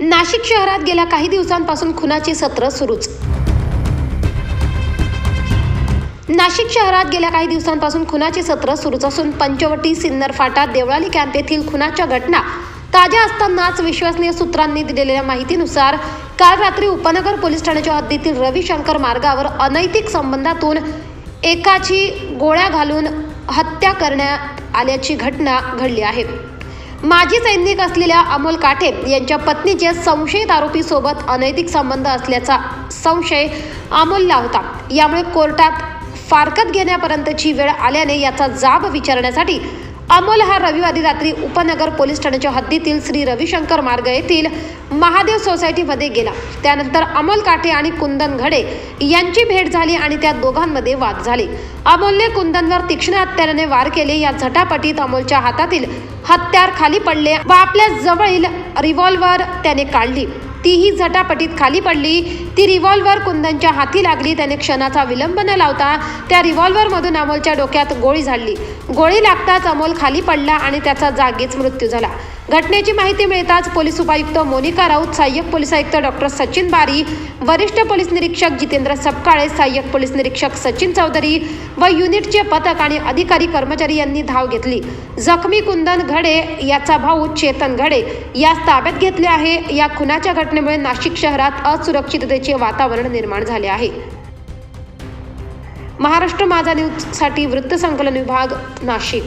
नाशिक शहरात गेल्या काही दिवसांपासून खुनाची सत्र सुरूच. नाशिक शहरात गेल्या काही दिवसांपासून खुनाची सत्र सुरूच असून पंचवटी सिन्नर फाटा देवळाली कॅम्प येथील खुनाच्या घटना ताज्या असतानाच विश्वसनीय सूत्रांनी दिलेल्या माहितीनुसार काल रात्री उपनगर पोलीस ठाण्याच्या हद्दीतील रविशंकर मार्गावर अनैतिक संबंधातून एकाची गोळ्या घालून हत्या करण्यात आल्याची घटना घडली आहे. माजी सैनिक असलेल्या अमोल काठे यांच्या पत्नीचे संशयित आरोपीसोबत अनैतिक संबंध असल्याचा संशय अमोलला होता. यामुळे कोर्टात फारकत घेण्यापर्यंतची वेळ आल्याने याचा जाब विचारण्यासाठी अमोल हा रविवारी रात्री उपनगर पोलीस ठाण्याच्या हद्दीतील श्री रविशंकर मार्ग येथील महादेव सोसायटीमध्ये गेला. त्यानंतर अमोल काठे आणि कुंदन घडे यांची भेट झाली आणि त्या दोघांमध्ये वाद झाले. अमोलने कुंदनवर तीक्ष्ण हत्याराने वार केले. या झटापटीत अमोलच्या हातातील हत्यार खाली पडले व आपल्या जवळील रिव्हॉल्वर त्याने काढली. तीही झटापटीत खाली पडली. ती रिव्हॉल्वर कुंदनच्या हाती लागली. त्याने क्षणाचा विलंब न लावता त्या रिव्हॉल्वरमधून अमोलच्या डोक्यात गोळी झाडली. गोळी लागताच अमोल खाली पडला आणि त्याचा जागीच मृत्यू झाला. घटनेची माहिती मिळताच पोलीस उपायुक्त मोनिका राऊत सहाय्यक पोलीस आयुक्त डॉक्टर सचिन बारी वरिष्ठ पोलीस निरीक्षक जितेंद्र सपकाळे सहाय्यक पोलीस निरीक्षक सचिन चौधरी व युनिटचे पथक आणि अधिकारी कर्मचारी यांनी धाव घेतली. जखमी कुंदन घडे याचा भाऊ चेतन घडे यास ताब्यात घेतले आहे. या खुनाच्या घटनेमुळे नाशिक शहरात असुरक्षिततेचे वातावरण निर्माण झाले आहे. महाराष्ट्र माझा न्यूजसाठी वृत्तसंकलन विभाग नाशिक.